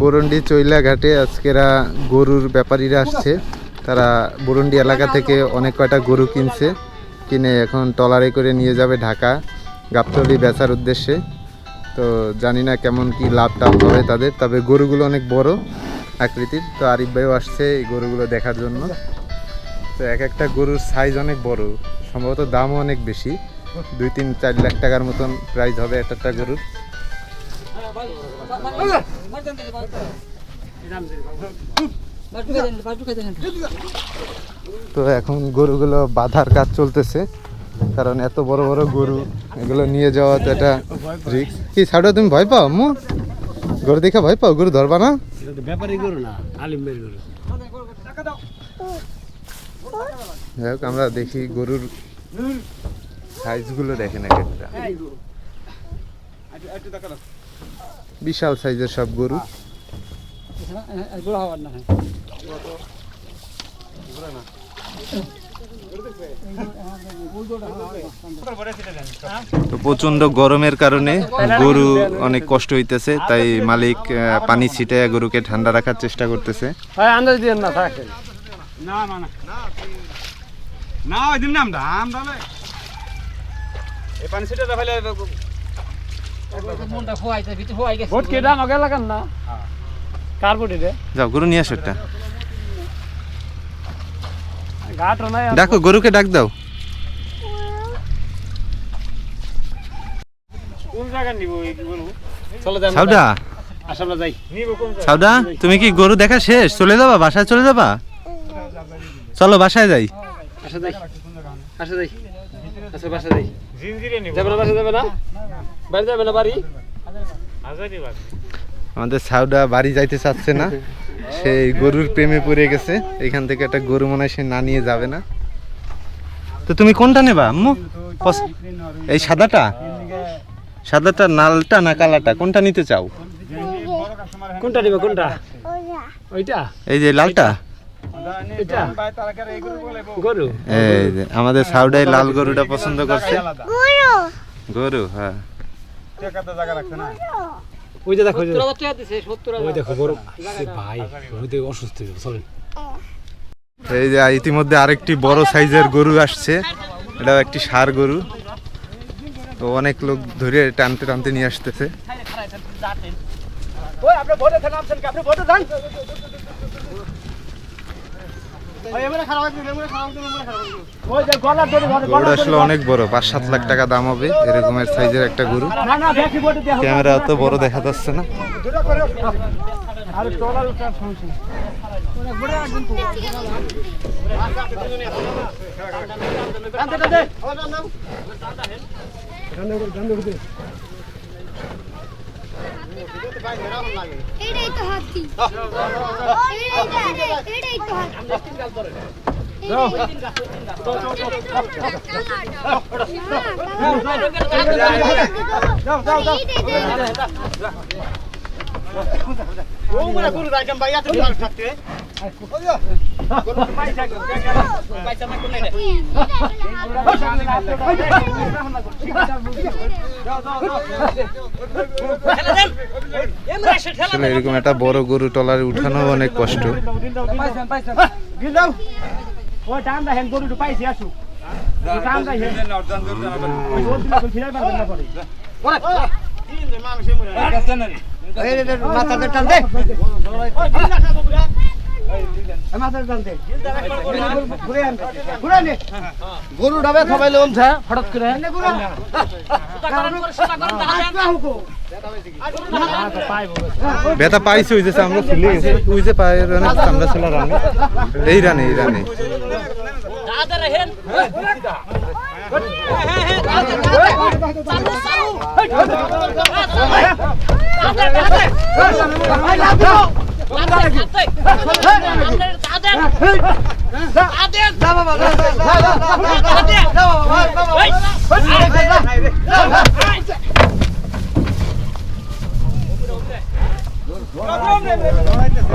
বরন্ডি চৈলা ঘাটে আজকেরা গরুর ব্যাপারীরা আসছে। তারা বরন্ডি এলাকা থেকে অনেক কয়টা গরু কিনছে, কিনে এখন টলারে করে নিয়ে যাবে ঢাকা, গাবতলি বেচার উদ্দেশ্যে। তো জানি না কেমন কি লাভ টাভ হবে তাদের, তবে গরুগুলো অনেক বড় আকৃতির। তো আরিফ ভাইও আসছে এই গরুগুলো দেখার জন্য। তো এক একটা গরুর সাইজ অনেক বড়, সম্ভবত দামও অনেক বেশি। দুই তিন চার লাখ টাকার মতন প্রাইস হবে একটা একটা গরুর। তো এখন গরুগুলো বাঁধার কাজ চলতেছে কারণ এত বড় বড় গরু এগুলো নিয়ে যাওয়া তো একটা রিক্স কি ছাড়ো তুমি ভয় পাও মু? গরু দেখে ভয় পাও গরু ধরবা না? এটা গরু না আলিমের গরু। যাই হোক আমরা দেখি গরুর সাইজগুলো দেখেন এক একটা বিশাল সাইজের সব গরু। তো প্রচণ্ড গরমের কারণে গরু অনেক কষ্ট হইতেছে তাই মালিক পানি ছিটায় গরুকে ঠান্ডা রাখার চেষ্টা করতেছে। হ্যাঁ না না না ভোট কে দাম লাগান না? কার ভোট এটা যাও গরু নিয়ে আসো একটা। ডাকো গরুকে ডাক দাও। সাউডা তুমি কি গরু দেখা শেষ? চলে যাবা বাসায় চলে যাবা? চলো বাসায় যাই। আসা যাই। আসা যাই। আচ্ছা বাসা যাই। যাবে না বাসা যাবে না? বাড়ি যাবে না বাড়ি? আমাদের সাউডা বাড়ি যাইতে চাচ্ছে না। সেই গরুর প্রেমে পড়ে গেছে। এখান থেকে একটা গরু মনে হয় সে না নিয়ে যাবে না। তো তুমি কোনটা নেবা আম্মু? এই সাদাটা? সাদাটা নালটা না কালাটা? কোনটা নিতে চাও? কোনটা নিবে কোনটা? ওইটা? এই যে লালটা? আমাদের সাউডাই লাল গরুটা পছন্দ করছে। গরু হ্যাঁ। টাকাতে জায়গা রাখছে না। ওই যে দেখো ওই দেখো। গরু ভাই ওই দেখো অসুস্থ চলেন এই যে ইতিমধ্যে আরেকটি বড় সাইজের গরু আসছে। এটাও একটি সার গরু। তো অনেক লোক ধরে টানতে টানতে নিয়ে আসতেছে। গরুটা আসলে অনেক বড় পাঁচ সাত লাখ টাকা দাম হবে এরকমের সাইজের একটা গরু ক্যামেরা অত বড় দেখা যাচ্ছে না আর উঠার তো হাতি। এটাই তো হাতি। ও মানে গরু রাখেন ভাই এত ভালো থাকতে আসলে এরকম একটা বড় গরু টলারে উঠানো অনেক কষ্ট। গিল গরুটা পাইছি আসু টান দা হেন ওই ওর দিলা কই ফিরাই পারবেন না পরে মাথাতে টান দে মাথাতে টান দে ঘুরে আন ঘুরে আন গরু ডাবে সবাই লোম ছা ফটক করে ব্যথা পাইছে ওই আমরা ফুলে ওই যে রানে চামড়া ছেলা রানে এই রানে এই রানে।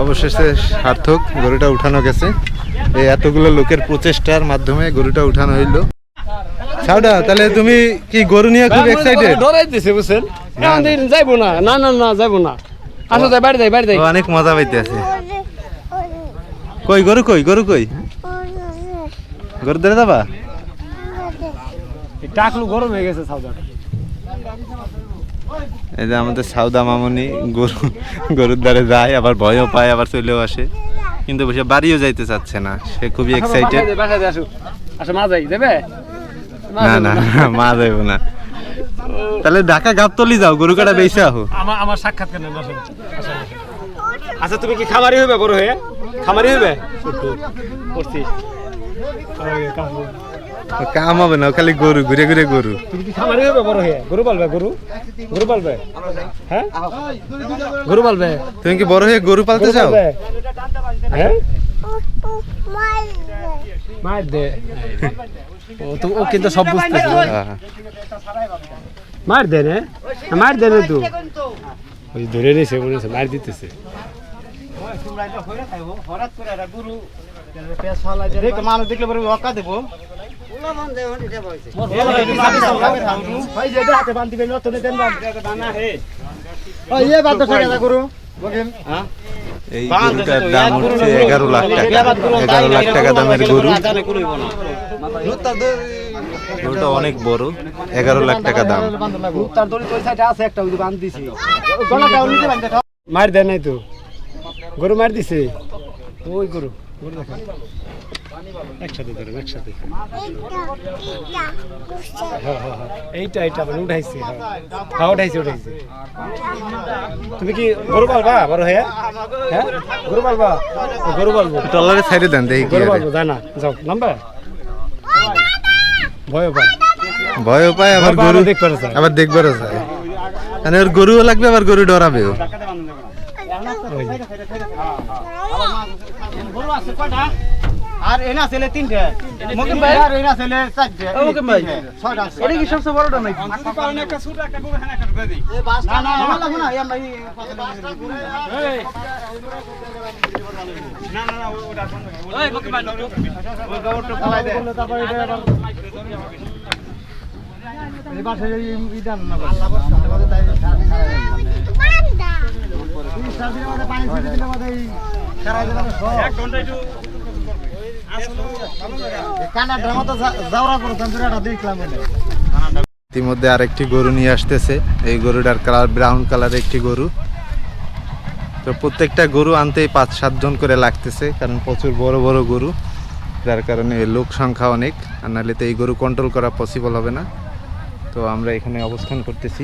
অবশেষে সার্থক গরুটা উঠানো গেছে। এই এতগুলো লোকের প্রচেষ্টার মাধ্যমে গরুটা উঠানো হইল। সাউডা তাহলে তুমি কি গরু নিয়ে খুব এক্সাইটেড ডরাই দিছে বুঝছেন? না, না। যাইবো না না না না যাইবো না। আসো যাই বাড়ি যাই বাড়ি যাই। অনেক মজা পাইতে আছে কই গরু কই গরু কই? গরু ধরে যাবা? টাকলু গরম হয়ে গেছে সাউদাটা এই যে আমাদের সাউদা মামনি গরু গরুর দ্বারে যায় আবার ভয়ও পায় আবার চলেও আসে। কিন্তু সে বাড়িও যাইতে চাচ্ছে না সে খুবই এক্সাইটেড বাসা আসো। আসো মা যাই দেবে না না। মা যাইব না। তাহলে ঢাকা গাবতলি যাও গরু কাটা বেঁচে আহো। আমার আমার সাক্ষাৎ কেন? আচ্ছা তুমি কি খামারি হবে বড় হয়ে? খামারি হবে করছিস কাম হবে না খালি গরু ঘুরে ঘুরে গরু। তুমি কি খামারি হবে বড় হয়ে? গরু পালবে গরু? গরু পালবে? হ্যাঁ? গরু পালবে। তুমি কি বড় হয়ে গরু পালতে চাও? হ্যাঁ? মার দে। ও তো ও কিন্তু সব বুঝতেছে। মার দে রে। মার দে না তুই ওই ধরে নিছে মনে হচ্ছে মার দিতেছে। মানুষ দেখলে পরে অকা দেবো। এই গরুটার দাম হচ্ছে এগারো লাখ টাকা। এগারো লাখ টাকা দামের গরু। গরুটা অনেক বড় এগারো লাখ টাকা দাম। তার দড়ি তোর সাইডে আছে একটা ওই দিছি মার দেয় নাই তো। গরু মার দিছে। ওই গরু। একসাথে ধরেন একসাথে। হ্যাঁ, হ্যাঁ, হ্যাঁ। এইটা এইটা মানে উঠাইছে হ্যাঁ। হ্যাঁ উঠাইছে উঠাইছে। তুমি কি গরু পালবা বড় হয়ে হ্যাঁ? গরু পালবা? গরু পালবো। টলারে সাইডে দেন দেখি গরু আরে। পালবো জানা যাও নাম্বা। ভয় পায়। পায় আবার গরু দেখতে পারে আবার দেখবারও চায় মানে ওর গরুও লাগবে আবার গরু ডরাবেও। ওই যে। আর এনা ছেলে তিনটে। মকিম ভাই আর এনা ছেলে চারটে। মকিম ভাই। ছয়টা আছে। এটা কি সবচেয়ে বড়টা নাকি? না না আমার লাগবে না আমরা এই ওই গোবরটা ফেলাই দে। এই পাশে এই ইদান না আল্লাহ বর্ষা তাই তিন চার পানি ছেড়ে দিলে আমাদের ইতিমধ্যে আরেকটি গরু নিয়ে আসতেছে। এই গরুটার কালার ব্রাউন কালার একটি গরু। তো প্রত্যেকটা গরু আনতেই পাঁচ সাতজন করে লাগতেছে, কারণ প্রচুর বড় বড় গরু। যার কারণে লোক সংখ্যা অনেক, আর নাহলে তো এই গরু কন্ট্রোল করা পসিবল হবে না। তো আমরা এখানে অবস্থান করতেছি।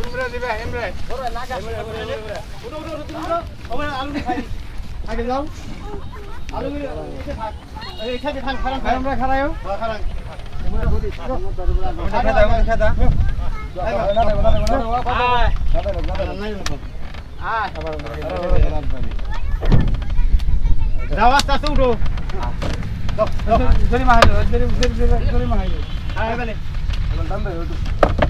ওই যে গাই দিয়ে হবার ওপাই টান যায় ভাইকো ভাইকো আগে যাও আলু থাক এই খাবে খান খারাপ আমরা খারাইও খারাপ খেদা খেদা যাও আস্তে আস্তে উঠো জরি মাহাই জরি জরি জরি মাহাই আয় বলে ও মানে ইয়ার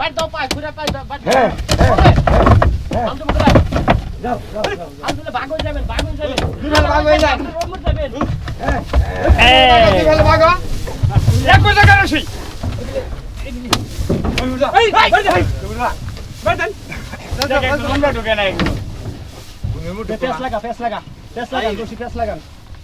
বাট দাও পায় ঘুরে পায় বাট হ্যাঁ আমদু মুখরা যাও যাও যাও আমদুলে ভাগ ঢুকে নাই লাগা ফেস লাগা ফেস লাগা দোষী ফেস লাগান